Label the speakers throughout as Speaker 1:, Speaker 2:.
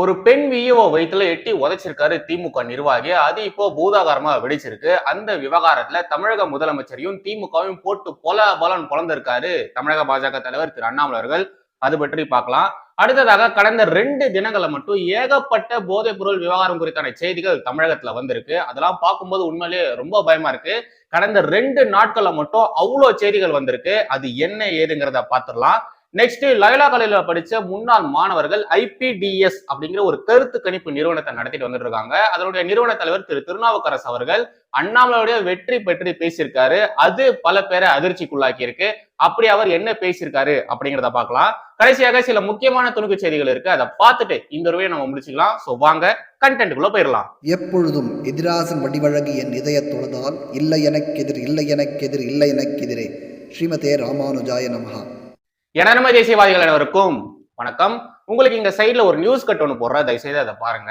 Speaker 1: ஒரு பெண் விஓ வயிற்றுல எட்டி உதைச்சிருக்காரு திமுக நிர்வாகி. அது இப்போ பூதாகாரமா வெடிச்சிருக்கு. அந்த விவகாரத்துல தமிழக முதலமைச்சரையும் திமுகவும் போட்டு பொல பலன் பொழந்திருக்காரு தமிழக பாஜக தலைவர் திரு அண்ணாமலை அவர்கள். அது பற்றி பார்க்கலாம். அடுத்ததாக கடந்த ரெண்டு தினங்களை மட்டும் ஏகப்பட்ட போதைப் பொருள் விவகாரம் குறித்தான செய்திகள் தமிழகத்துல வந்திருக்கு. அதெல்லாம் பார்க்கும்போது உண்மையிலேயே ரொம்ப பயமா இருக்கு. கடந்த ரெண்டு நாட்களை மட்டும் அவ்வளோ செய்திகள் வந்திருக்கு. அது என்ன ஏதுங்கிறத பார்த்துடலாம். நெக்ஸ்ட் லயோலா காலேஜ்ல படிச்ச முன்னாள் மாணவர்கள் ஐபிடிஎஸ் அப்படிங்கிற ஒரு கருத்து கணிப்பு நிறுவனத்தை நடத்திட்டு வந்துட்டு இருக்காங்க அதனுடைய நிறுவன தலைவர் திரு திருநாவுக்கரசு அவர்கள் அண்ணாமலையுடைய வெற்றி பெற்று பேசியிருக்காரு. அது பல பேரை அதிர்ச்சிக்குள்ளாக்கி இருக்கு அப்படி அவர் என்ன பேசியிருக்காரு அப்படிங்கிறத பார்க்கலாம். கடைசியாக சில முக்கியமான துணுக்கு செய்திகள் இருக்கு. அதை பார்த்துட்டு இந்த ரூபாயை நம்ம முடிச்சுக்கலாம். ஸோ வாங்க கண்டென்ட்டுக்குள்ள போயிடலாம்.
Speaker 2: எப்பொழுதும் எதிராசன் வடிவழகு என் இதய தொழுதால் இல்லை எனக்கெதிர் இல்லை எனக்கெதிர் இல்லை எனக்கெதிரே ஸ்ரீமதே ராமானுஜாய நமகா
Speaker 1: எனர்ம தேசியவாதிகள் அனைவருக்கும் வணக்கம். உங்களுக்கு இங்க சைட்ல ஒரு நியூஸ் கட் ஒன்று போடுற தயவுசெய்து அதை பாருங்க.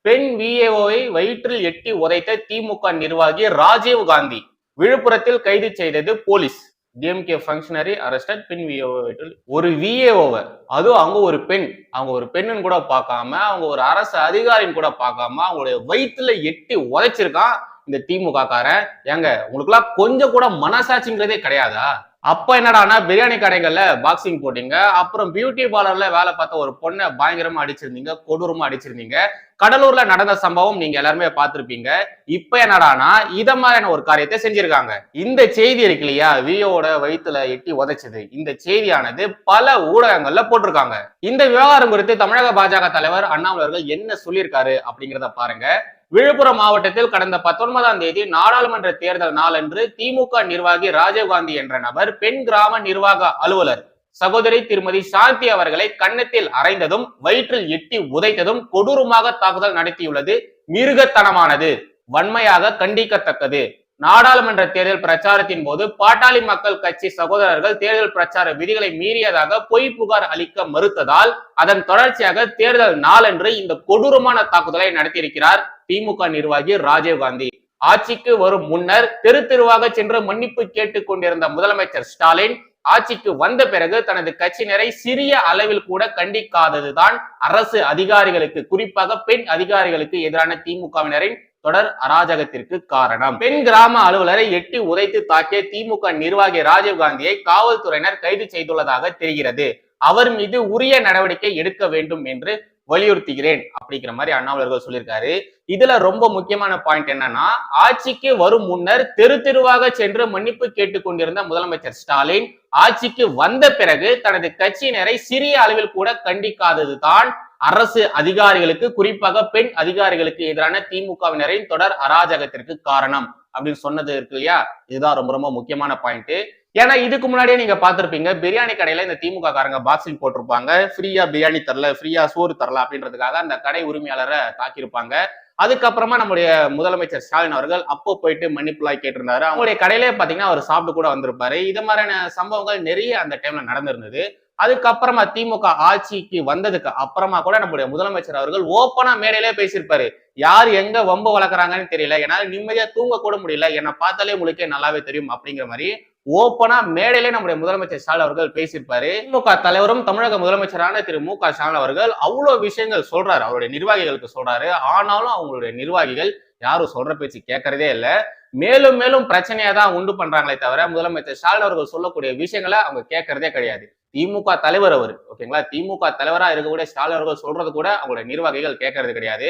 Speaker 1: பெண் விஏஓவை வயிற்றில் எட்டி உதைத்த திமுக நிர்வாகி ராஜீவ் காந்தி விழுப்புரத்தில் கைது செய்தது போலீஸ். டிஎம்கே ஃபங்க்ஷனரி அரெஸ்டட் பெண் விஏஓ வயிற்றில் ஒரு விஏஓவை அதுவும் அவங்க ஒரு பெண். அவங்க ஒரு பெண்ணுன்னு கூட பார்க்காம அவங்க ஒரு அரசு அதிகாரின்னு கூட பார்க்காம அவங்களுடைய வயிற்றுல எட்டி உதைச்சிருக்கான் இந்த திமுக காரன் ஏங்க உங்களுக்குலாம் கொஞ்சம் கூட மனசாட்சிங்கிறதே கிடையாதா? அப்ப என்னடானா பிரியாணி கடைகள்ல பாக்ஸிங் போட்டீங்க. அப்புறம் பியூட்டி பார்லர்ல வேலை பார்த்த ஒரு பொண்ணை பயங்கரமா அடிச்சிருந்தீங்க கொடூரமா அடிச்சிருந்தீங்க. கடலூர்ல நடந்த சம்பவம் நீங்க எல்லாருமே பார்த்திருப்பீங்க. இப்ப என்னடானா இத மாதிரியான ஒரு காரியத்தை செஞ்சிருக்காங்க. இந்த செய்தி இருக்கு இல்லையா? வியோட வயிற்றுல எட்டி உதைச்சது. இந்த செய்தியானது பல ஊடகங்கள்ல போட்டிருக்காங்க. இந்த விவகாரம் குறித்து தமிழக பாஜக தலைவர் அண்ணாமலை அவர்கள் என்ன சொல்லியிருக்காரு அப்படிங்கிறத பாருங்க. விழுப்புரம் மாவட்டத்தில் கடந்த பத்தொன்பதாம் தேதி நாடாளுமன்ற தேர்தல் நாளன்று திமுக நிர்வாகி ராஜீவ்காந்தி என்ற நபர் பெண் கிராம நிர்வாக அலுவலர் சகோதரி திருமதி சாந்தி அவர்களை கன்னத்தில் அரைந்ததும் வயிற்றில் எட்டி உதைத்ததும் கொடூரமாக தாக்குதல் நடத்தியுள்ளது. மிருகத்தனமானது. வன்மையாக கண்டிக்கத்தக்கது. நாடாளுமன்ற தேர்தல் பிரச்சாரத்தின் போது பாட்டாளி மக்கள் கட்சி சகோதரர்கள் தேர்தல் பிரச்சார விதிகளை மீறியதாக பொய் புகார் அளிக்க மறுத்ததால் அதன் தொடர்ச்சியாக தேர்தல் நாளன்று இந்த கொடூரமான தாக்குதலை நடத்தியிருக்கிறார் திமுக நிர்வாகி ராஜீவ்காந்தி ஆட்சிக்கு வரும் முன்னர் தெரு தெருவாக சென்று மன்னிப்பு கேட்டுக் கொண்டிருந்த முதலமைச்சர் ஸ்டாலின் ஆட்சிக்கு வந்த பிறகு தனது கட்சியினரை சிறிய அளவில் கூட கண்டிக்காததுதான் அரசு அதிகாரிகளுக்கு குறிப்பாக பெண் அதிகாரிகளுக்கு எதிரான திமுகவினரின் தொடர் அராஜகத்திற்கு காரணம். பெண் கிராம அலுவலரை எட்டி உதைத்து தாக்கிய திமுக நிர்வாகி ராஜீவ்காந்தியை காவல்துறையினர் கைது செய்துள்ளதாக தெரிகிறது. அவர் மீது உரிய நடவடிக்கை எடுக்க வேண்டும் என்று வலியுறுத்துகிறேன் அப்படிங்கிற மாதிரி அண்ணாமலர்கள் சொல்லியிருக்காரு. இதுல ரொம்ப முக்கியமான பாயிண்ட் என்னன்னா ஆட்சிக்கு வரும் முன்னர் தெரு தெருவாக சென்று மன்னிப்பு கேட்டுக் கொண்டிருந்த முதலமைச்சர் ஸ்டாலின் ஆட்சிக்கு வந்த பிறகு தனது கட்சியினரை சிறிய அளவில் கூட கண்டிக்காததுதான் அரசு அதிகாரிகளுக்கு குறிப்பாக பெண் அதிகாரிகளுக்கு எதிரான திமுகவினரின் தொடர் அராஜகத்திற்கு காரணம் அப்படின்னு சொன்னது இருக்கு இல்லையா? இதுதான் ரொம்ப ரொம்ப முக்கியமான பாயிண்ட் ஏன்னா இதுக்கு முன்னாடியே நீங்க பாத்திருப்பீங்க பிரியாணி கடையில இந்த திமுக காரங்க பாக்ஸிங் போட்டிருப்பாங்க. ஃப்ரீயா பிரியாணி தரல ஃப்ரீயா சோறு தரல அப்படின்றதுக்காக அந்த கடை உரிமையாளரை தாக்கியிருப்பாங்க. அதுக்கப்புறமா நம்முடைய முதலமைச்சர் ஸ்டாலின் அவர்கள் அப்போ போயிட்டு மன்னிப்புலாய் கேட்டிருந்தாரு. அவங்களுடைய கடையிலே பாத்தீங்கன்னா அவர் சாப்பிட்டு கூட வந்திருப்பாரு. இது மாதிரியான சம்பவங்கள் நிறைய அந்த டைம்ல நடந்திருந்தது. அதுக்கப்புறமா திமுக ஆட்சிக்கு வந்ததுக்கு அப்புறமா கூட நம்முடைய முதலமைச்சர் அவர்கள் ஓப்பனா மேடையிலே பேசியிருப்பாரு. யார் எங்க வம்பு வளர்க்குறாங்கன்னு தெரியல. என்னால் நிம்மதியா தூங்க கூட முடியல. என்னை பார்த்தாலே உங்களுக்கே நல்லாவே தெரியும் அப்படிங்கிற மாதிரி ஓப்பனா மேடையிலே நம்முடைய முதலமைச்சர் ஸ்டாலின் அவர்கள் பேசியிருப்பாரு. திமுக தலைவரும் தமிழக முதலமைச்சரான திரு மு க ஸ்டாலின் அவர்கள் அவ்வளவு விஷயங்கள் சொல்றாரு. அவருடைய நிர்வாகிகளுக்கு சொல்றாரு. ஆனாலும் அவங்களுடைய நிர்வாகிகள் யாரும் சொல்ற பேச்சு கேட்கறதே இல்லை. மேலும் மேலும் பிரச்சனையை தான் உண்டு பண்றாங்களே தவிர முதலமைச்சர் ஸ்டாலின் அவர்கள் சொல்லக்கூடிய விஷயங்களை அவங்க கேட்கறதே கிடையாது. திமுக தலைவர் அவர் ஓகேங்களா? திமுக தலைவரா இருக்கக்கூடிய ஸ்டாலின் அவர்கள் சொல்றது கூட அவங்களுடைய நிர்வாகிகள் கேட்கறது கிடையாது.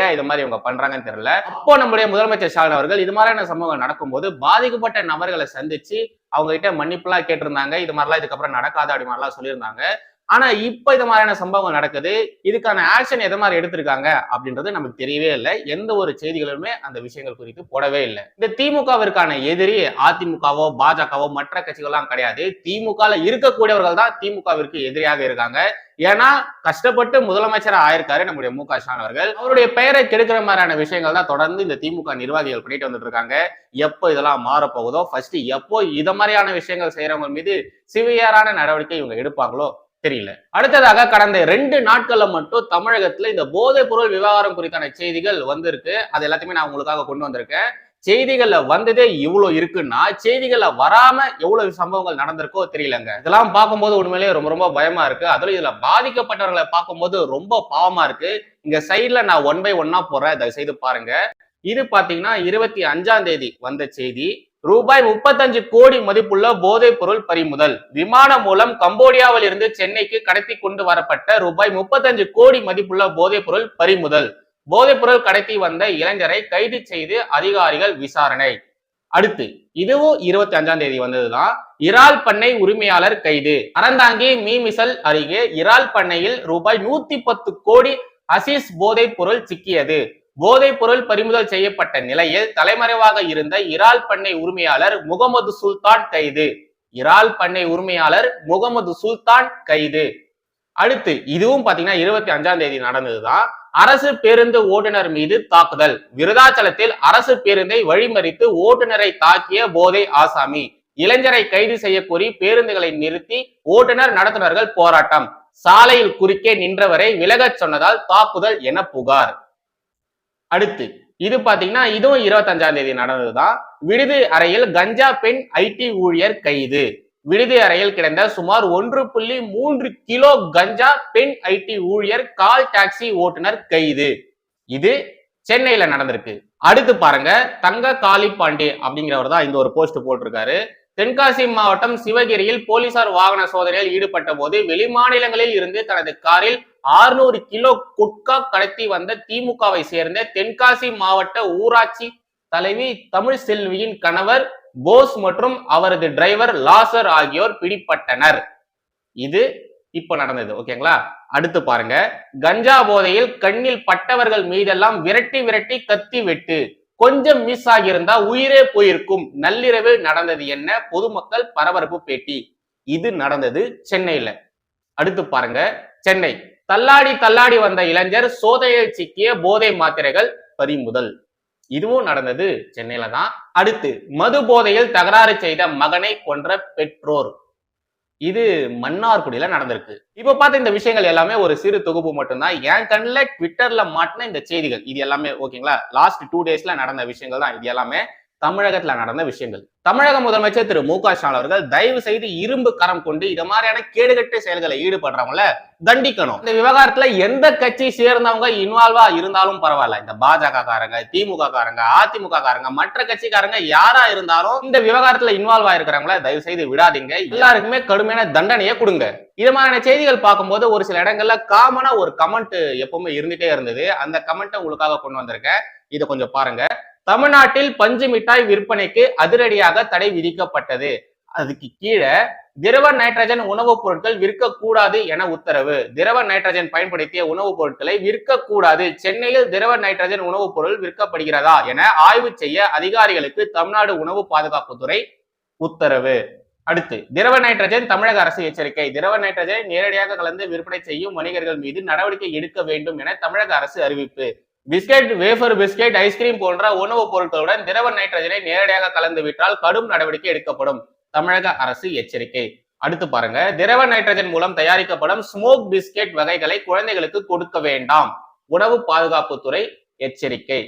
Speaker 1: ஏன் இது மாதிரி இவங்க பண்றாங்கன்னு தெரியல. அப்போ நம்முடைய முதலமைச்சர் ஸ்டாலின் அவர்கள் இது மாதிரியான சம்பவங்கள் நடக்கும்போது பாதிக்கப்பட்ட நபர்களை சந்திச்சு அவங்க கிட்ட மன்னிப்புலாம் கேட்டிருந்தாங்க. இது மாதிரிலாம் இதுக்கப்புறம் நடக்காது அப்படி மாதிரிலாம் சொல்லியிருந்தாங்க. ஆனா இப்ப இது மாதிரியான சம்பவங்கள் நடக்குது. இதுக்கான ஆக்ஷன் எதை மாதிரி எடுத்திருக்காங்க அப்படின்றது நமக்கு தெரியவே இல்லை. எந்த ஒரு செய்திகளுமே அந்த விஷயங்கள் குறித்து போடவே இல்லை. இந்த திமுகவிற்கான எதிரி அதிமுகவோ பாஜகவோ மற்ற கட்சிகள்லாம் கிடையாது. திமுக இருக்கக்கூடியவர்கள் தான் திமுகவிற்கு எதிரியாக இருக்காங்க. ஏன்னா கஷ்டப்பட்டு முதலமைச்சராக ஆயிருக்காரு நம்முடைய மு க ஸ்டாலின் அவர்கள். அவருடைய பெயரை கெடுக்கிற மாதிரியான விஷயங்கள் தான் தொடர்ந்து இந்த திமுக நிர்வாகிகள் பண்ணிட்டு வந்துட்டு இருக்காங்க எப்போ இதெல்லாம் மாறப்போகுதோ ஃபர்ஸ்ட் எப்போ இத மாதிரியான விஷயங்கள் செய்யறவங்க மீது சிவியரான நடவடிக்கை இவங்க எடுப்பாங்களோ தெரியல. அடுத்ததாக கடந்த ரெண்டு நாட்கள்ல மட்டும் தமிழகத்துல இந்த போதைப் பொருள் விவகாரம் குறித்தான செய்திகள் வந்திருக்கு. அது எல்லாத்தையுமே நான் உங்களுக்காக கொண்டு வந்திருக்கேன். செய்திகள்ல வந்ததே இவ்வளவு இருக்குன்னா செய்திகள்ல வராம எவ்வளவு சம்பவங்கள் நடந்திருக்கோ தெரியலங்க. இதெல்லாம் பார்க்கும்போது உண்மையிலேயே ரொம்ப ரொம்ப பயமா இருக்கு. அதுல இதுல பாதிக்கப்பட்டவர்களை பார்க்கும்போது ரொம்ப பாவமா இருக்கு. இங்க சைட்ல நான் ஒன் பை ஒன்னா போறேன். தயவு செய்து பாருங்க. இது பாத்தீங்கன்னா இருபத்தி அஞ்சாம் தேதி வந்த செய்தி. ரூபாய் முப்பத்தஞ்சு கோடி மதிப்புள்ள போதைப் பொருள் பறிமுதல். விமானம் மூலம் கம்போடியாவில் இருந்து சென்னைக்கு கடத்தி கொண்டு வரப்பட்ட ரூபாய் முப்பத்தஞ்சு கோடி மதிப்புள்ள போதைப் பொருள் பறிமுதல். போதைப் பொருள் கடத்தி வந்த இளைஞரை கைது செய்து அதிகாரிகள் விசாரணை. அடுத்து இதுவும் இருபத்தி அஞ்சாம் தேதி வந்ததுதான். இறால் பண்ணை உரிமையாளர் கைது. அறந்தாங்கி மீமிசல் அருகே இறால் பண்ணையில் ரூபாய் நூத்தி பத்து கோடி அசீஸ் போதைப் பொருள் சிக்கியது. போதைப் பொருள் பறிமுதல் செய்யப்பட்ட நிலையில் தலைமறைவாக இருந்த இறால் பண்ணை உரிமையாளர் முகமது சுல்தான் கைது. இறால் பண்ணை உரிமையாளர் முகமது சுல்தான் கைது. அடுத்து இதுவும் பாத்தீங்கன்னா இருபத்தி அஞ்சாம் தேதி நடந்ததுதான். அரசு பேருந்து ஓட்டுநர் மீது தாக்குதல். விருதாச்சலத்தில் அரசு பேருந்தை வழிமறித்து ஓட்டுநரை தாக்கிய போதை ஆசாமி. இளைஞரை கைது செய்ய கோரி பேருந்துகளை நிறுத்தி ஓட்டுநர் நடத்துனர்கள் போராட்டம். சாலையில் குறுக்கே நின்றவரை விலகச் சொன்னதால் தாக்குதல் என புகார். அடுத்து இது பாத்தீங்கன்னா இதுவும் இருபத்தஞ்சாம் தேதி நடந்ததுதான். விடுதி அறையில் கஞ்சா பெண் ஐடி ஊழியர் கைது. விடுதி அறையில் கிடந்த சுமார் ஒன்று புள்ளி மூன்று கிலோ கஞ்சா பெண் ஐடி ஊழியர் கால் டாக்ஸி ஓட்டுநர் கைது. இது சென்னையில நடந்திருக்கு. அடுத்து பாருங்க தங்க காளி பாண்டே அப்படிங்கிறவர் தான் இந்த ஒரு போஸ்ட் போட்டிருக்காரு. தென்காசி மாவட்டம் சிவகிரியில் போலீசார் வாகன சோதனையில் ஈடுபட்ட போது வெளிமாநிலங்களில் இருந்து தனது காரில் 600 கிலோ குட்கா கடத்தி வந்த திமுகவை சேர்ந்த தென்காசி மாவட்ட ஊராட்சி தலைவி தமிழ் செல்வியின் கணவர் போஸ் மற்றும் அவரது டிரைவர் லாசர் ஆகியோர் பிடிப்பட்டனர் இது இப்போ நடந்தது ஓகேங்களா? அடுத்து பாருங்க. கஞ்சா போதையில் கண்ணில் பட்டவர்கள் மீதெல்லாம் விரட்டி விரட்டி கத்தி வெட்டு. கொஞ்சம் மிஸ் ஆகியிருந்தா உயிரே போயிருக்கும். நள்ளிரவு நடந்தது என்ன? பொதுமக்கள் பரபரப்பு பேட்டி. இது நடந்தது சென்னையில. அடுத்து பாருங்க. சென்னை. தள்ளாடி தள்ளாடி வந்த இளைஞர் சோதனையில் சிக்கிய போதை மாத்திரைகள் பறிமுதல். இதுவும் நடந்தது சென்னையில தான். அடுத்து மது போதையில் தகராறு செய்த மகனை கொன்ற பெற்றோர். இது மன்னார்குடியில நடந்திருக்கு. இப்ப பார்த்த இந்த விஷயங்கள் எல்லாமே ஒரு சிறு தொகுப்பு மட்டும்தான். என் கண்ணில் ட்விட்டர்ல மாட்டின இந்த செய்திகள். இது எல்லாமே ஓகேங்களா லாஸ்ட் டூ டேஸ்ல நடந்த விஷயங்கள் தான் இது எல்லாமே. தமிழகத்துல நடந்த விஷயங்கள். தமிழக முதலமைச்சர் திரு மு க ஸ்டாலின் அவர்கள் தயவு செய்து இரும்பு கரம் கொண்டு இது மாதிரியான கேடுகட்டு செயல்களை ஈடுபடுறவங்கள தண்டிக்கணும். இந்த விவகாரத்துல எந்த கட்சி சேர்ந்தவங்க இன்வால்வா இருந்தாலும் பரவாயில்ல. இந்த பாஜக காரங்க திமுக காரங்க அதிமுக காரங்க மற்ற கட்சிக்காரங்க யாரா இருந்தாலும் இந்த விவகாரத்துல இன்வால்வ் ஆயிருக்கிறவங்கள தயவு செய்து விடாதீங்க. எல்லாருக்குமே கடுமையான தண்டனையை கொடுங்க. இது மாதிரியான செய்திகள் பார்க்கும்போது ஒரு சில இடங்கள்ல காமனா ஒரு கமெண்ட் எப்பவுமே இருந்துட்டே இருந்தது. அந்த கமெண்ட்டை உங்களுக்காக கொண்டு வந்திருக்கேன். இதை கொஞ்சம் பாருங்க. தமிழ்நாட்டில் பஞ்சு மிட்டாய் விற்பனைக்கு அதிரடியாக தடை விதிக்கப்பட்டது. அதுக்கு கீழே திரவ நைட்ரஜன் உணவுப் பொருட்கள் விற்கக்கூடாது என உத்தரவு. திரவ நைட்ரஜன் பயன்படுத்திய உணவுப் பொருட்களை விற்கக்கூடாது. சென்னையில் திரவ நைட்ரஜன் உணவுப் பொருள் விற்கப்படுகிறதா என ஆய்வு செய்ய அதிகாரிகளுக்கு தமிழ்நாடு உணவு பாதுகாப்புத்துறை உத்தரவு. அடுத்து திரவ நைட்ரஜன் தமிழக அரசு எச்சரிக்கை. திரவ நைட்ரஜனை நேரடியாக கலந்து விற்பனை செய்யும் வணிகர்கள் மீது நடவடிக்கை எடுக்க வேண்டும் என தமிழக அரசு அறிவிப்பு. பிஸ்கெட் வேஃபர் பிஸ்கெட் ஐஸ்கிரீம் போன்ற உணவுப் பொருட்களுடன் திரவ நைட்ரஜனை நேரடியாக கலந்து விட்டால் கடும் நடவடிக்கை எடுக்கப்படும். தமிழக அரசு எச்சரிக்கை. அடுத்து பாருங்க. திரவ நைட்ரஜன் மூலம் தயாரிக்கப்படும் ஸ்மோக் பிஸ்கெட் வகைகளை குழந்தைகளுக்கு கொடுக்க வேண்டாம். உணவு பாதுகாப்புத்துறை எச்சரிக்கை.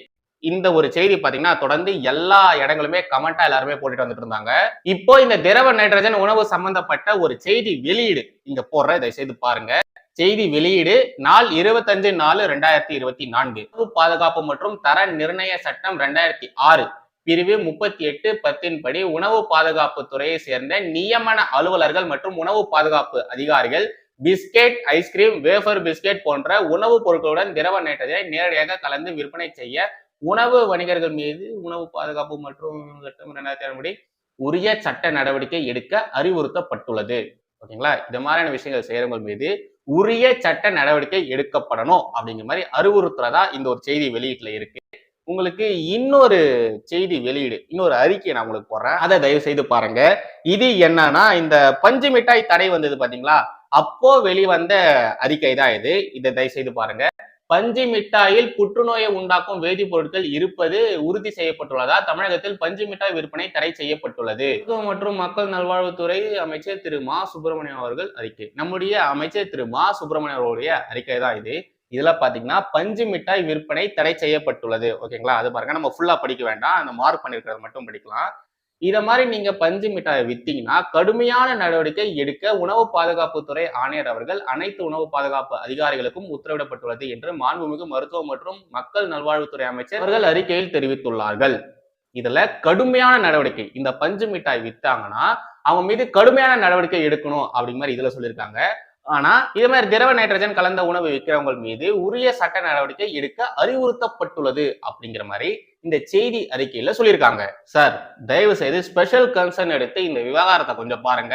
Speaker 1: இந்த ஒரு செய்தி பாத்தீங்கன்னா தொடர்ந்து எல்லா இடங்களுமே கமெண்டா எல்லாருமே போட்டுட்டு வந்துட்டு இருந்தாங்க. இப்போ இந்த திரவ நைட்ரஜன் உணவு சம்பந்தப்பட்ட ஒரு செய்தி வெளியீடு. இங்க போடுற இதை செய்து பாருங்க. செய்தி வெளியீடு நாள் இருபத்தஞ்சு நாலு ரெண்டாயிரத்தி இருபத்தி நான்கு. பாதுகாப்பு மற்றும் தர நிர்ணய சட்டம் ரெண்டாயிரத்தி ஆறு. பிரிவு முப்பத்தி எட்டு பத்தின் படி உணவு பாதுகாப்பு துறையை சேர்ந்த நியமன அலுவலர்கள் மற்றும் உணவு பாதுகாப்பு அதிகாரிகள் பிஸ்கெட் ஐஸ்கிரீம் வேஃபர் பிஸ்கெட் போன்ற உணவுப் பொருட்களுடன் திரவ நைட்ரஜனை நேரடியாக கலந்து விற்பனை செய்ய உணவு வணிகர்கள் மீது உணவு பாதுகாப்பு மற்றும் சட்டம் ரெண்டாயிரத்தி படி உரிய சட்ட நடவடிக்கை எடுக்க அறிவுறுத்தப்பட்டுள்ளது. ஓகேங்களா? இது மாதிரியான விஷயங்கள் செய்கிறவங்க மீது உரிய சட்ட நடவடிக்கை எடுக்கப்படணும் அப்படிங்கிற மாதிரி அறிவுறுத்துறதா இந்த ஒரு செய்தி வெளியீட்டுல இருக்கு. உங்களுக்கு இன்னொரு செய்தி வெளியீடு இன்னொரு அறிக்கையை நான் உங்களுக்கு போடுறேன். அதை தயவு செய்து பாருங்க. இது என்னன்னா இந்த பஞ்சு மிட்டாய் தடை வந்தது பாத்தீங்களா? அப்போ வெளிவந்த அறிக்கை தான் இது. இதை தயவு செய்து பாருங்க. பஞ்சு மிட்டாயில் புற்றுநோயை உண்டாக்கும் வேதிப்பொருட்கள் இருப்பது உறுதி செய்யப்பட்டுள்ளதா? தமிழகத்தில் பஞ்சு மிட்டாய் விற்பனை தடை செய்யப்பட்டுள்ளது. மற்றும் மக்கள் நல்வாழ்வுத்துறை அமைச்சர் திரு மா. சுப்பிரமணியம் அவர்கள் அறிக்கை. நம்முடைய அமைச்சர் திரு மா. சுப்பிரமணியம் அவருடைய அறிக்கை தான் இது. இதுல பாத்தீங்கன்னா பஞ்சு மிட்டாய் விற்பனை தடை செய்யப்பட்டுள்ளது. ஓகேங்களா? அது பாருங்க. நம்ம ஃபுல்லா படிக்க வேண்டாம். அந்த மார்க் பண்ணிருக்கிறது மட்டும் படிக்கலாம். இத மாதிரி நீங்க பஞ்சு மிட்டாயை வித்தீங்கன்னா கடுமையான நடவடிக்கை எடுக்க உணவு பாதுகாப்புத்துறை ஆணையர் அவர்கள் அனைத்து உணவு பாதுகாப்பு அதிகாரிகளுக்கும் உத்தரவிடப்பட்டுள்ளது என்று மாண்புமிகு மருத்துவ மற்றும் மக்கள் நல்வாழ்வுத்துறை அமைச்சர் அவர்கள் அறிக்கையில் தெரிவித்துள்ளார்கள். இதுல கடுமையான நடவடிக்கை இந்த பஞ்சு மிட்டாய் வித்தாங்கன்னா அவங்க மீது கடுமையான நடவடிக்கை எடுக்கணும் அப்படிங்கிற மாதிரி இதுல சொல்லியிருக்காங்க. ஆனா இது மாதிரி திரவ நைட்ரஜன் கலந்த உணவு விற்கிறவங்கள் மீது உரிய சட்ட நடவடிக்கை எடுக்க அறிவுறுத்தப்பட்டுள்ளது அப்படிங்கிற மாதிரி இந்த செய்தி அறிக்கையில சொல்லியிருக்காங்க. சார் தயவு செய்து ஸ்பெஷல் கன்சர்ன் எடுத்து இந்த விவகாரத்தை கொஞ்சம் பாருங்க.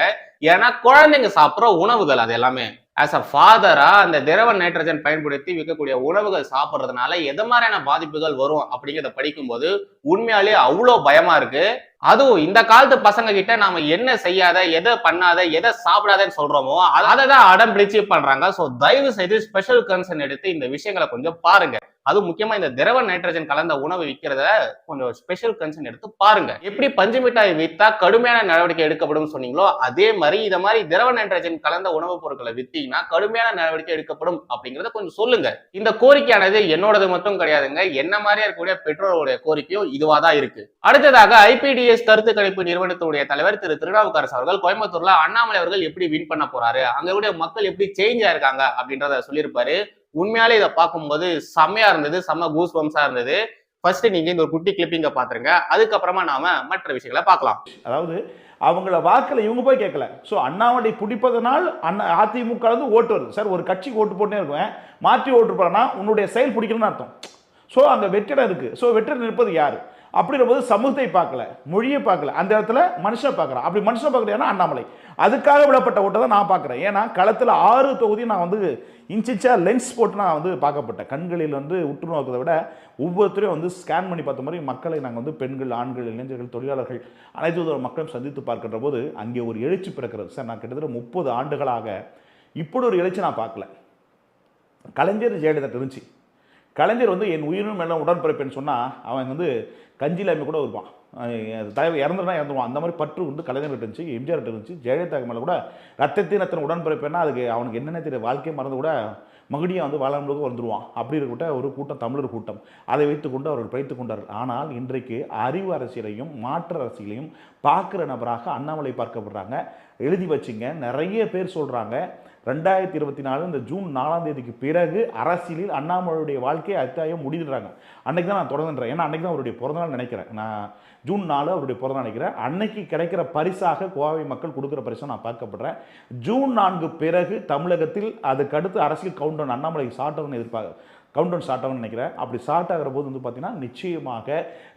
Speaker 1: ஏன்னா குழந்தைங்க சாப்பிட்ற உணவுகள் அது எல்லாமே. ஆஸ் அ ஃபாதரா அந்த திரவ நைட்ரஜன் பயன்படுத்தி விற்கக்கூடிய உணவுகள் சாப்பிட்றதுனால எது மாதிரியான பாதிப்புகள் வரும் அப்படிங்கிறத படிக்கும்போது உண்மையாலே அவ்வளோ பயமா இருக்கு. அதுவும் இந்த காலத்து பசங்க கிட்ட நாம என்ன செய்யாத எதை பண்ணாத எதை சாப்பிடாதன்னு சொல்றோமோ அதை தான் அடம் பிடிச்சு பண்றாங்க. ஸோ தயவு செய்து ஸ்பெஷல் கன்சர்ன் எடுத்து இந்த விஷயங்களை கொஞ்சம் பாருங்க. அதுவும் முக்கியமா இந்த திரவ நைட்ரஜன் கலந்த உணவு விற்கிறத கொஞ்சம் ஸ்பெஷல் கன்சர்ன் எடுத்து பாருங்க. எப்படி பஞ்சு மிட்டாய் வித்தா கடுமையான நடவடிக்கை எடுக்கப்படும் சொன்னீங்களோ அதே மாதிரி இத மாதிரி திரவ நைட்ரஜன் கலந்த உணவுப் பொருட்களை வித்தீங்கன்னா கடுமையான நடவடிக்கை எடுக்கப்படும் அப்படிங்கறத கொஞ்சம் சொல்லுங்க. இந்த கோரிக்கையானது என்னோடது மட்டும் கிடையாதுங்க. என்ன மாதிரியா இருக்கக்கூடிய பெற்றோருடைய கோரிக்கையும் இதுவா தான் இருக்கு. அடுத்ததாக ஐபிடி ஐபிடிஎஸ் கருத்து கணிப்பு நிறுவனத்துடைய தலைவர் திரு திருநாவுக்கரசு அவர்கள் கோயம்புத்தூர்ல அண்ணாமலை அவர்கள் எப்படி வின் பண்ண போறாரு? அங்கே மக்கள் எப்படி சேஞ்ச் ஆயிருக்காங்க? அப்படின்றத சொல்லியிருப்பாரு. உண்மையாலே இதை பார்க்கும்போது செம்மையா இருந்தது செம்ம கூஸ் பம்ஸா இருந்தது. ஃபர்ஸ்ட் நீங்க இந்த ஒரு குட்டி கிளிப்பிங்க பாத்துருங்க. அதுக்கப்புறமா நாம மற்ற விஷயங்களை பார்க்கலாம்.
Speaker 3: அதாவது அவங்கள வாக்கில் இவங்க போய் கேட்கல ஸோ அண்ணாமலை பிடிப்பதனால் அண்ணா அதிமுக வந்து ஓட்டு வருது. சார் ஒரு கட்சிக்கு ஓட்டு போட்டே இருக்குவேன் மாற்றி ஓட்டு போறேன்னா உன்னுடைய செயல் பிடிக்கணும்னு அர்த்தம். ஸோ அங்கே வெற்றிடம் இருக்குது ஸோ வெற்றிடம் நிற்பது யார்? அப்படின்ற போது சமூகத்தை பார்க்கல மொழியை பார்க்கல. அந்த இடத்துல மனுஷனை பார்க்குறேன். அப்படி மனுஷனை பார்க்கலையானா அண்ணாமலை. அதுக்காக விடப்பட்ட ஓட்டை தான் நான் பார்க்குறேன். ஏன்னா களத்தில் ஆறு தொகுதி நான் வந்து இன்ச்சிச்சா லென்ஸ் போட்டு நான் வந்து பார்க்கப்பட்டேன். கண்களில் வந்து உற்று நோக்கிறத விட ஒவ்வொருத்தரையும் வந்து ஸ்கேன் பண்ணி பார்த்த மாதிரி மக்களை நாங்கள் வந்து பெண்கள் ஆண்கள் இளைஞர்கள் தொழிலாளர்கள் அனைத்து வித மக்களையும் சந்தித்து பார்க்கின்ற போது அங்கே ஒரு எழுச்சி பிறக்கிறது. சார் நான் கிட்டத்தட்ட முப்பது ஆண்டுகளாக இப்படி ஒரு எழுச்சி நான் பார்க்கல. கலைஞர் ஜெயலலிதா இருந்துச்சு கலைஞர் வந்து என் உயிரும் மேலே உடன்பிறப்பேன்னு சொன்னால் அவன் வந்து கஞ்சிலாமி கூட இருப்பான் தலைவர் இறந்துனா இறந்துருவான் அந்த மாதிரி பற்று உண்டு கலைஞர்கிட்ட இருந்துச்சு எம்ஜிஆர் இருந்துச்சு ஜெயலலிதா மேலே கூட ரத்தத்தின் அத்தனை உடன்பிறப்பேன்னா அதுக்கு அவனுக்கு என்னென்ன தெரியும் வாழ்க்கையை மறந்து கூட மகுடியாக வந்து வாழாமலுக்கு வந்துடுவான் அப்படி இருக்கட்ட ஒரு கூட்டம் தமிழர் கூட்டம். அதை வைத்துக்கொண்டு அவர்கள் பிழைத்துக் கொண்டார்கள். ஆனால் இன்றைக்கு அறிவு அரசியலையும் மாற்று அரசியலையும் பார்க்குற நபராக அண்ணாமலை பார்க்கப்படுறாங்க. எழுதி வச்சுங்க. நிறைய பேர் சொல்கிறாங்க ரெண்டாயிரத்தி இருபத்தி நாலு இந்த ஜூன் நாலாம் தேதிக்கு பிறகு அரசியலில் அண்ணாமலையுடைய வாழ்க்கையை அத்தியாயம் முடிதுறாங்க அன்றைக்கு தான் நான் தொடங்குன்றேன் ஏன்னா அன்றைக்கி தான் அவருடைய பிறந்தநாள் நினைக்கிறேன். நான் ஜூன் நாலு அவருடைய பிறந்த நினைக்கிறேன் அன்னைக்கு கிடைக்கிற பரிசாக கோவை மக்கள் கொடுக்குற பரிசை நான் பார்க்கப்படுறேன். ஜூன் நான்கு பிறகு தமிழகத்தில் அதுக்கடுத்து அரசியல் கவுண்டர் அண்ணாமலை சாட்டவன் எதிர்பார்க்க கவுண்டவுன் ஸ்டார்ட் ஆகும்னு நினைக்கிறேன். அப்படி ஸ்டார்ட் ஆகிற போது வந்து பார்த்தீங்கன்னா நிச்சயமாக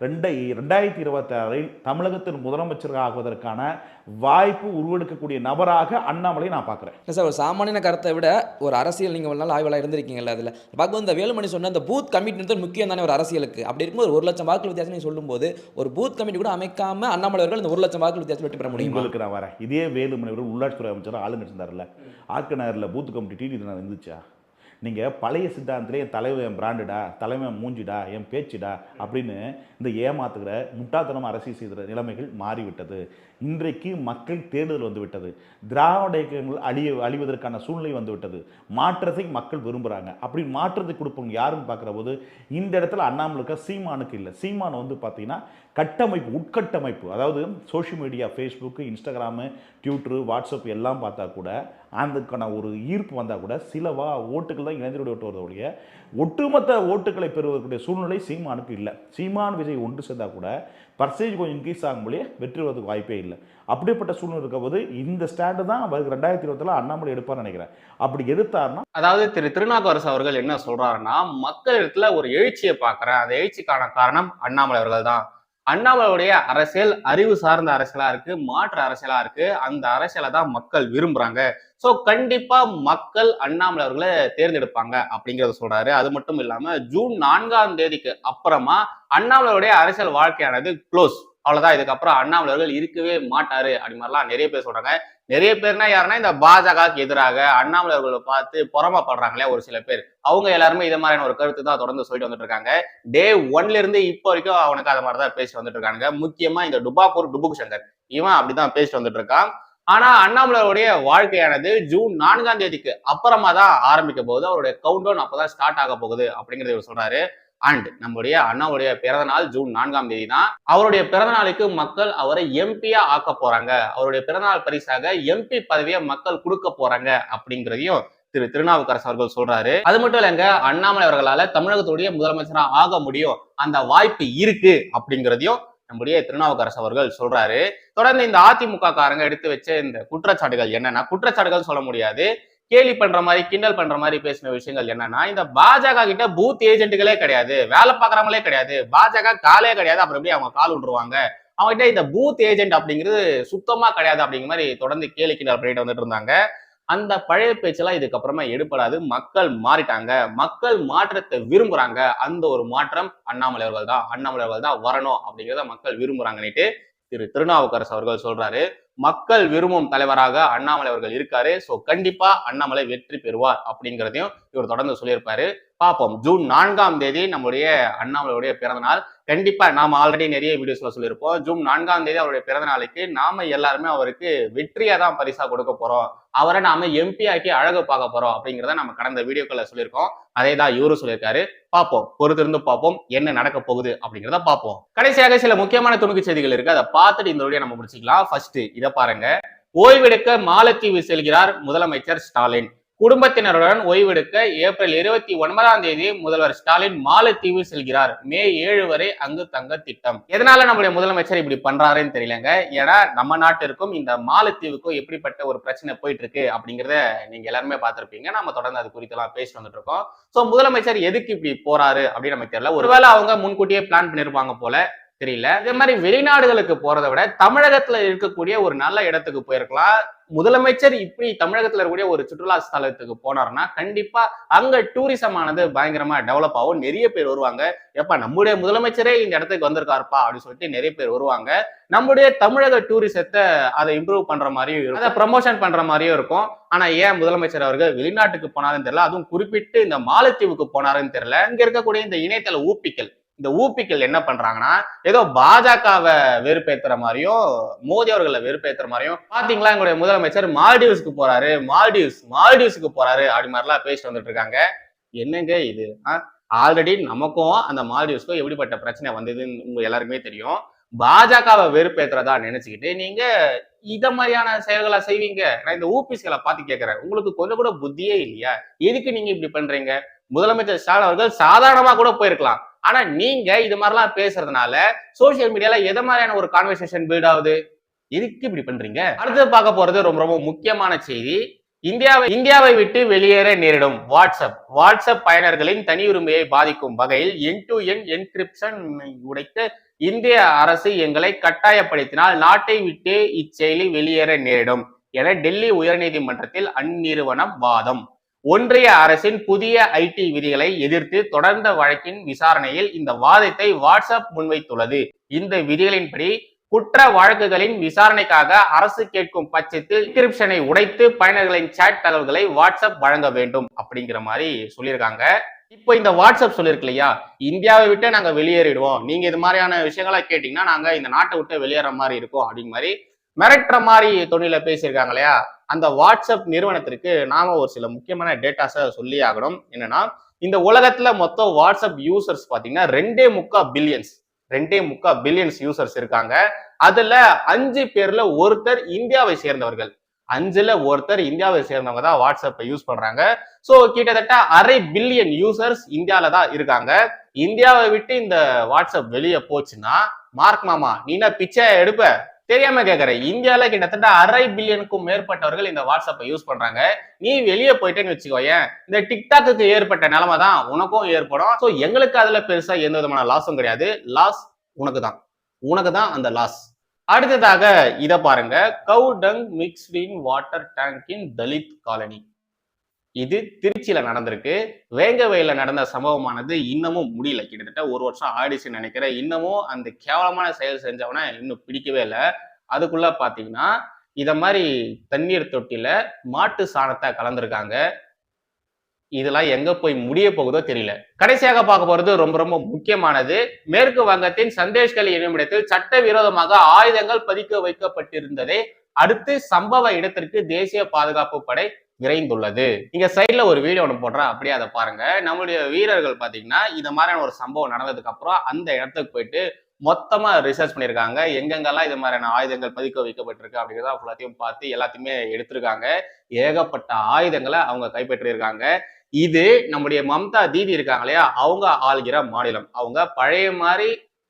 Speaker 3: ரெண்டை ரெண்டாயிரத்தி இருபத்தாறில் தமிழகத்தின் முதலமைச்சராக ஆகுவதற்கான வாய்ப்பு உருவெடுக்கக்கூடிய நபராக அண்ணாமலை நான் பார்க்குறேன்.
Speaker 4: இல்லை சார் ஒரு சாமானிய கருத்தை விட ஒரு அரசியல் நீங்கள் ஒரு நாள் ஆய்வாளர் இருந்திருக்கீங்கல்ல அதில். பார்க்கும்போது இந்த வேலுமணி சொன்ன அந்த பூத் கமிட்டி முக்கியம் தானே ஒரு அரசியலுக்கு. அப்படி இருக்கும்போது ஒரு லட்சம் வாக்கு வித்தியாசம் சொல்லும்போது ஒரு பூத் கமிட்டி கூட அமைக்காம அண்ணாமலை அவர்கள் இந்த ஒரு லட்சம் வாக்கு வித்தியாசம் வெற்றி பெற முடியுமா?
Speaker 3: உங்களுக்கு நான் வரேன். இதே வேலுமணி அவர்கள் உள்ளாட்சித்துறை அமைச்சர் ஆளுங்க இருந்தார்ல ஆர்கே நகரில் பூத் கமிட்டி டிடி இருந்துச்சா? நீங்கள் பழைய சித்தாந்தத்திலே என் தலைவர் என் பிராண்டுடா தலைவன் மூஞ்சிடா என் பேச்சுடா அப்படின்னு இந்த ஏமாத்துகிற முட்டாத்தனம் அரசியல் செய்கிற நிலைமைகள் மாறிவிட்டது. இன்றைக்கு மக்கள் தேர்தல் வந்துவிட்டது. திராவிட இயக்கங்கள் அழிய அழிவதற்கான சூழ்நிலை வந்துவிட்டது. மாற்றத்தை மக்கள் விரும்புகிறாங்க அப்படி மாற்றத்தை கொடுப்பவங்க யாருன்னு பார்க்குற போது இந்த இடத்துல அண்ணாமலுக்கு சீமானுக்கு இல்லை. சீமான் வந்து பார்த்தீங்கன்னா கட்டமைப்பு உட்கட்டமைப்பு. அதாவது social media Facebook Instagram Twitter WhatsApp எல்லாம் பார்த்தா கூட அதுக்கான ஒரு ஈர்ப்பு வந்தால் கூட சிலவா ஓட்டுகள் தான் இளைஞருடைய ஓட்டு வருது ஒட்டுமொத்த ஓட்டுகளை பெறுவதற்குரிய சூழ்நிலை சீமானுக்கு இல்லை. சீமான் விஜய் ஒன்று சேர்ந்தால் கூட பர்சேஜ் கொஞ்சம் இன்க்ரீஸ் ஆகும் போலே வெற்றி வருவதற்கு வாய்ப்பே இல்லை. அப்படிப்பட்ட சூழ்நிலை இருக்கும்போது இந்த ஸ்டாண்டு தான் அவருக்கு ரெண்டாயிரத்தி இருபத்தில் அண்ணாமலை எடுப்பார்னு நினைக்கிறேன். அப்படி எடுத்தாருன்னா
Speaker 1: அதாவது திரு திருநாவுக்கரசு அவர்கள் என்ன சொல்றாருன்னா மக்களிடத்துல ஒரு எழுச்சியை பார்க்குறேன். அந்த எழுச்சிக்கான காரணம் அண்ணாமலை அவர்கள் தான் அண்ணாமலையுடைய அரசியல் அறிவு சார்ந்த அரசியலா இருக்கு மாற்று அரசியலா இருக்கு. அந்த அரசியலை தான் மக்கள் விரும்புறாங்க. சோ கண்டிப்பா மக்கள் அண்ணாமலை அவர்களை தேர்ந்தெடுப்பாங்க அப்படிங்கறத சொல்றாரு. அது மட்டும் இல்லாம ஜூன் நான்காம் தேதிக்கு அப்புறமா அண்ணாமலையுடைய அரசியல் வாழ்க்கையானது க்ளோஸ் அவ்வளவுதான். இதுக்கப்புறம் அண்ணாமலை அவர்கள் இருக்கவே மாட்டாரு. அப்படி மாதிரிலாம் நிறைய பேர் சொல்றாங்க. நிறைய பேர்னா யாருன்னா இந்த பாஜகவுக்கு எதிராக அண்ணாமலை அவர்களை பார்த்து புறமப்படுறாங்களே ஒரு சில பேர். அவங்க எல்லாருமே இதை மாதிரியான ஒரு கருத்து தான் தொடர்ந்து சொல்லிட்டு வந்துட்டு இருக்காங்க டே ஒன்ல இருந்து இப்போ வரைக்கும் அவனுக்கு அது மாதிரி தான் பேசி வந்துட்டு இருக்காங்க முக்கியமா இந்த டுபாக்கூர் டுபுக் சங்கர். இவன் அப்படிதான் பேசிட்டு வந்துட்டு இருக்கான் ஆனா அண்ணாமலையுடைய வாழ்க்கையானது ஜூன் நான்காம் தேதிக்கு அப்புறமா தான் ஆரம்பிக்க போகுது. அவருடைய கவுண்ட் டவுன் அப்பதான் ஸ்டார்ட் ஆக போகுது அப்படிங்கறத இவர் சொல்றாரு. அண்ட் நம்முடைய அண்ணாவுடைய பிறந்த நாள் ஜூன் நான்காம் தேதி தான் அவருடைய பிறந்த நாளுக்கு மக்கள் அவரை எம்பியா ஆக்க போறாங்க. அவருடைய பிறந்தநாள் பரிசாக எம்பி பதவியை மக்கள் கொடுக்க போறாங்க அப்படிங்கிறதையும் திரு திருநாவுக்கரசு அவர்கள் சொல்றாரு. அது மட்டும் இல்லைங்க அண்ணாமலை அவர்களால தமிழகத்துடைய முதலமைச்சரா ஆக முடியும். அந்த வாய்ப்பு இருக்கு அப்படிங்கிறதையும் நம்முடைய திருநாவுக்கரசு அவர்கள் சொல்றாரு. தொடர்ந்து இந்த அதிமுக காரங்க எடுத்து வச்ச இந்த குற்றச்சாட்டுகள் என்னன்னா குற்றச்சாட்டுகள் சொல்ல முடியாது. கேலி பண்ற மாதிரி கிண்டல் பண்ற மாதிரி பேசின விஷயங்கள் என்னன்னா இந்த பாஜக கிட்ட பூத் ஏஜென்ட்டுகளே கிடையாது வேலை பார்க்கறவங்களே கிடையாது பாஜக காலே கிடையாது அப்புறம் எப்படி அவங்க கால் விட்டுருவாங்க அவங்ககிட்ட இந்த பூத் ஏஜென்ட் அப்படிங்கிறது சுத்தமா கிடையாது அப்படிங்கிற மாதிரி தொடர்ந்து கேலி கிண்டல் பண்ணிட்டு வந்துட்டு இருந்தாங்க. அந்த பழைய பேச்செல்லாம் இதுக்கப்புறமா எடுப்படாது மக்கள் மாறிட்டாங்க. மக்கள் மாற்றத்தை விரும்புறாங்க. அந்த ஒரு மாற்றம் அண்ணாமலை அவர்கள் தான் அண்ணாமலை அவர்கள் தான் வரணும் அப்படிங்கிறத மக்கள் விரும்புறாங்கன்னுட்டு திரு திருநாவுக்கரசு அவர்கள் சொல்றாரு. மக்கள் விரும்பும் தலைவராக அண்ணாமலை அவர்கள் இருக்காரு. சோ கண்டிப்பா அண்ணாமலை வெற்றி பெறுவார் அப்படிங்கிறதையும் இவர் தொடர்ந்து சொல்லியிருப்பாரு. பார்ப்போம். ஜூன் நான்காம் தேதி நம்முடைய அண்ணாமலையுடைய பிறந்த நாள். கண்டிப்பா நாம ஆல்ரெடி நிறைய வீடியோஸ்ல சொல்லியிருப்போம். ஜூன் நான்காம் தேதி அவருடைய பிறந்த நாளுக்கு நாம எல்லாருமே அவருக்கு வெற்றியா தான் பரிசா கொடுக்க போறோம். அவரை நாம எம்பி ஆக்கி அழகு பார்க்க போறோம் அப்படிங்கிறத நம்ம கடந்த வீடியோக்களை சொல்லியிருக்கோம். அதே தான் இவரும் சொல்லியிருக்காரு. பார்ப்போம். பொறுத்திருந்து பார்ப்போம். என்ன நடக்க போகுது அப்படிங்கிறத பார்ப்போம். கடைசியாக சில முக்கியமான துணுக்கு செய்திகள் இருக்கு. அதை பார்த்துட்டு இந்த வீடியோ நம்ம முடிச்சுக்கலாம். ஃபர்ஸ்ட் இதை பாருங்க. ஓய்வெடுக்க மாலத்தீவு செல்கிறார் முதலமைச்சர் ஸ்டாலின். குடும்பத்தினருடன் ஓய்வெடுக்க ஏப்ரல் இருபத்தி ஒன்பதாம் தேதி முதல்வர் ஸ்டாலின் மாலத்தீவு செல்கிறார். மே ஏழு வரை அங்கு தங்க திட்டம். எதனால நம்முடைய முதலமைச்சர் இப்படி பண்றாருன்னு தெரியலங்க. ஏன்னா நம்ம நாட்டிற்கும் இந்த மாலத்தீவுக்கும் எப்படிப்பட்ட ஒரு பிரச்சனை போயிட்டு இருக்கு அப்படிங்கிறத நீங்க எல்லாருமே பார்த்திருப்பீங்க. நம்ம தொடர்ந்து அது குறித்து எல்லாம் பேசி வந்துட்டு இருக்கோம் ஸோ முதலமைச்சர் எதுக்கு இப்படி போறாரு அப்படின்னு நமக்கு தெரியல. ஒருவேளை அவங்க முன்கூட்டியே பிளான் பண்ணிருப்பாங்க போல. தெரியல. இதே மாதிரி வெளிநாடுகளுக்கு போறதை விட தமிழகத்துல இருக்கக்கூடிய ஒரு நல்ல இடத்துக்கு போயிருக்கலாம். முதலமைச்சர் இப்படி தமிழகத்துல இருக்கக்கூடிய ஒரு சுற்றுலா ஸ்தலத்துக்கு போனாருன்னா கண்டிப்பா அங்க டூரிசம் ஆனது பயங்கரமா டெவலப் ஆகும். நிறைய பேர் வருவாங்க. எப்ப நம்முடைய முதலமைச்சரே இந்த இடத்துக்கு வந்திருக்காருப்பா அப்படின்னு சொல்லிட்டு நிறைய பேர் வருவாங்க. நம்முடைய தமிழக டூரிசத்தை அதை இம்ப்ரூவ் பண்ற மாதிரியும் இருக்கும். அதை ப்ரமோஷன் பண்ற மாதிரியும் இருக்கும். ஆனா ஏன் முதலமைச்சர் அவர்கள் வெளிநாட்டுக்கு போனாருன்னு தெரியல. அதுவும் குறிப்பிட்டு இந்த மாலத்தீவுக்கு போனாருன்னு தெரியல. இங்க இருக்கக்கூடிய இந்த இணையதள ஊப்பிக்கல் இந்த ஊப்பிக்கள் என்ன பண்றாங்கன்னா ஏதோ பாஜகவை வெறுப்பேத்துற மாதிரியும் மோடி அவர்களை வெறுப்பேத்துற மாதிரியும் பாத்தீங்களா? எங்களுடைய முதலமைச்சர் மால்டீவ்ஸ்க்கு போறாரு மால்டீவ்ஸ் மால்டீவ்ஸ்க்கு போறாரு அப்படி மாதிரிலாம் பேசிட்டு வந்துட்டு இருக்காங்க. என்னங்க இது? ஆல்ரெடி நமக்கும் அந்த மால்டீவ்ஸ்க்கும் எப்படிப்பட்ட பிரச்சனை வந்ததுன்னு உங்க எல்லாருக்குமே தெரியும். பாஜகவை வெறுப்பேத்துறதா நினைச்சுக்கிட்டு நீங்க இத மாதிரியான செயல்களை செய்வீங்க. நான் இந்த ஊபிஸ்களை பார்த்து கேட்கறேன் உங்களுக்கு கொஞ்சம் கூட புத்தியே இல்லையா? எதுக்கு நீங்க இப்படி பண்றீங்க? முதலமைச்சர் ஸ்டாலின் அவர்கள் சாதாரணமா கூட போயிருக்கலாம். ஆனா நீங்க இது மாதிரிலாம் பேசுறதுனால சோசியல் மீடியால எதை மாதிரியான ஒரு கான்வர்சேஷன் பில்ட் ஆகுது? எதுக்கு இப்படி பண்றீங்க? அடுத்து பார்க்க போறது ரொம்ப ரொம்ப முக்கியமான செய்தி. இந்தியாவை இந்தியாவை விட்டு வெளியேற நேரிடும் வாட்ஸ்அப். வாட்ஸ்அப் பயனர்களின் தனி உரிமையை பாதிக்கும் வகையில் என் டு என் என்கிரிப்ஷன் உடைத்து இந்திய அரசு எங்களை கட்டாயப்படுத்தினால் நாட்டை விட்டு இச்செயலி வெளியேற நேரிடும் என டெல்லி உயர்நீதிமன்றத்தில் அந்நிறுவனம் வாதம். ஒன்றிய அரசின் புதிய ஐடி விதிகளை எதிர்த்து தொடர்ந்த வழக்கின் விசாரணையில் இந்த வாதத்தை வாட்ஸ்அப் முன்வைத்துள்ளது. இந்த விதிகளின்படி குற்ற வழக்குகளின் விசாரணைக்காக அரசு கேட்கும் பட்சத்தில் டிஸ்கிரிப்ஷனை உடைத்து பயனர்களின் சேட் தகவல்களை வாட்ஸ்அப் வழங்க வேண்டும் அப்படிங்கிற மாதிரி சொல்லியிருக்காங்க. இப்போ இந்த வாட்ஸ்அப் சொல்லியிருக்கு இல்லையா? இந்தியாவை விட்டு நாங்க வெளியேறிடுவோம். நீங்க இது மாதிரியான விஷயங்களா கேட்டீங்கன்னா நாங்க இந்த நாட்டை விட்டு வெளியேற மாதிரி இருக்கும் அப்படிங்கிற மாதிரி மிரட்டுற மாதிரி தொழில பேசியிருக்காங்க இல்லையா? அந்த வாட்ஸ்அப் நிறுவனத்திற்கு நாம ஒரு சில முக்கியமான டேட்டாஸை சொல்லி ஆகணும். என்னன்னா இந்த உலகத்துல மொத்தம் வாட்ஸ்அப் யூசர்ஸ் பாத்தீங்கன்னா ரெண்டே முக்கா பில்லியன்ஸ் ரெண்டே முக்கா பில்லியன்ஸ் யூசர்ஸ் இருக்காங்க. அதுல அஞ்சு பேர்ல ஒருத்தர் இந்தியாவை சேர்ந்தவர்கள். அஞ்சுல ஒருத்தர் இந்தியாவை சேர்ந்தவங்க தான் வாட்ஸ்அப்பை யூஸ் பண்றாங்க. ஸோ கிட்டத்தட்ட அரை பில்லியன் யூசர்ஸ் இந்தியாவில தான் இருக்காங்க. இந்தியாவை விட்டு இந்த வாட்ஸ்அப் வெளியே போச்சுன்னா மார்க் மாமா நீ என்ன பிச்சை எடுப்ப? தெரியாம கேட்கறேன் இந்தியாவில் கிட்டத்தட்ட அரை பில்லியனுக்கும் மேற்பட்டவர்கள் இந்த வாட்ஸ்அப்பை யூஸ் பண்றாங்க. நீ வெளியே போயிட்டேன்னு வச்சுக்கோயேன் இந்த டிக்டாக்கு ஏற்பட்ட நிலைமை தான் உனக்கும் ஏற்படும். ஸோ எங்களுக்கு அதுல பெருசா எந்த விதமான லாஸும் கிடையாது. லாஸ் உனக்கு தான் உனக்கு தான் அந்த லாஸ் அடுத்ததாக இதை பாருங்க. Cow dung mixed in water tank in Dalit colony இது திருச்சியில நடந்திருக்கு. வேங்கவையில் நடந்த சம்பவமானது இன்னமும் முடியல. கிட்டத்தட்ட ஒரு வருஷம் ஆயிடுச்சுன்னு நினைக்கிறேன். இன்னமும் அந்த கேவலமான செயல் செஞ்சவனை இன்னும் பிடிக்கவே இல்லை. அதுக்குள்ள பாத்தீங்கன்னா இத மாதிரி தண்ணீர் தொட்டில மாட்டு சாணத்தை கலந்துருக்காங்க. இதெல்லாம் எங்க போய் முடிய போகுதோ தெரியல. கடைசியாக பார்க்க போறது ரொம்ப ரொம்ப முக்கியமானது. மேற்கு வங்கத்தின் சந்தேஷ்கல் என்னுமிடத்தில் சட்டவிரோதமாக ஆயுதங்கள் பதிக்க வைக்கப்பட்டிருந்ததை அடுத்து சம்பவ இடத்திற்கு தேசிய பாதுகாப்பு படை விரைந்துள்ளது இங்க சைட்ல ஒரு வீடியோ ஒன்று போடுறேன். அப்படியே அதை பாருங்க. நம்மளுடைய வீரர்கள் பாத்தீங்கன்னா இந்த மாதிரியான ஒரு சம்பவம் நடந்ததுக்கு அப்புறம் அந்த இடத்துக்கு போயிட்டு மொத்தமா ரிசர்ச் பண்ணியிருக்காங்க. எங்கெங்கெல்லாம் இது மாதிரியான ஆயுதங்கள் பதுக்க வைக்கப்பட்டிருக்கு அப்படிங்கிறத ஃபுல்லாத்தையும் பார்த்து எல்லாத்தையுமே எடுத்திருக்காங்க. ஏகப்பட்ட ஆயுதங்களை அவங்க கைப்பற்றியிருக்காங்க. இது நம்முடைய மம்தா தீதி இருக்காங்க இல்லையா? அவங்க ஆள்கிற மாநிலம். அவங்க பழைய மாதிரி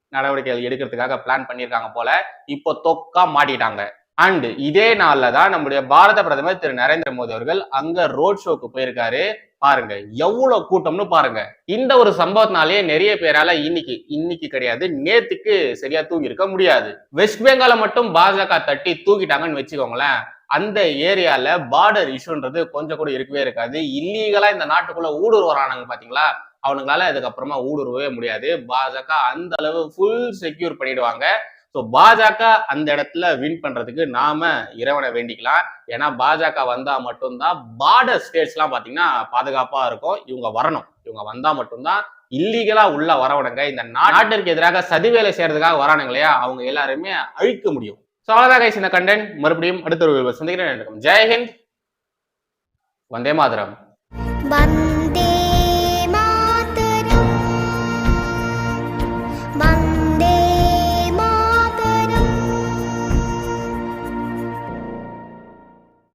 Speaker 1: நடவடிக்கைகள் எடுக்கிறதுக்காக பிளான் பண்ணியிருக்காங்க போல. இப்போ தொக்கா மாட்டிட்டாங்க. அண்ட் இதே நாள்ல தான் நம்முடைய பாரத பிரதமர் திரு நரேந்திர மோடி அவர்கள் அங்க ரோட் ஷோக்கு போயிருக்காரு. பாருங்க எவ்வளவு கூட்டம்னு பாருங்க. இந்த ஒரு சம்பவத்தினாலேயே நிறைய பேரால இன்னைக்கு இன்னைக்கு கிடையாது நேத்துக்கு சரியா தூங்கி இருக்க முடியாது. வெஸ்ட் பெங்கால மட்டும் பாஜக தட்டி தூக்கிட்டாங்கன்னு வச்சுக்கோங்களேன். அந்த ஏரியால பார்டர் இஷ்யூன்றது கொஞ்சம் கூட இருக்கவே இருக்காது. இல்லீகலா இந்த நாட்டுக்குள்ள ஊடுருவறானுங்க பாத்தீங்களா? அவனுங்களால இதுக்கப்புறமா ஊடுருவவே முடியாது. பாஜக அந்த அளவு ஃபுல் செக்யூர் பண்ணிடுவாங்க. ஸோ பாஜக அந்த இடத்துல வின் பண்றதுக்கு நாம இறைவனை வேண்டிக்கலாம். ஏன்னா பாஜக வந்தா மட்டும்தான் பார்டர் ஸ்டேட்ஸ்லாம் பாத்தீங்கன்னா பாதுகாப்பா இருக்கும். இவங்க வரணும். இவங்க வந்தா மட்டும்தான் இல்லீகலா உள்ள வரவனுங்க. இந்த நாட்டிற்கு எதிராக சதிவேலை செய்யறதுக்காக வரானுங்க இல்லையா? அவங்க எல்லாருமே அழிக்க முடியும். ஸோ அவ்வளோதான் guys இந்த கண்டென்ட் மறுபடியும் அடுத்த ஒரு சந்திக்கிறேன். ஜெயஹிந்த் வந்தே மாதரம்.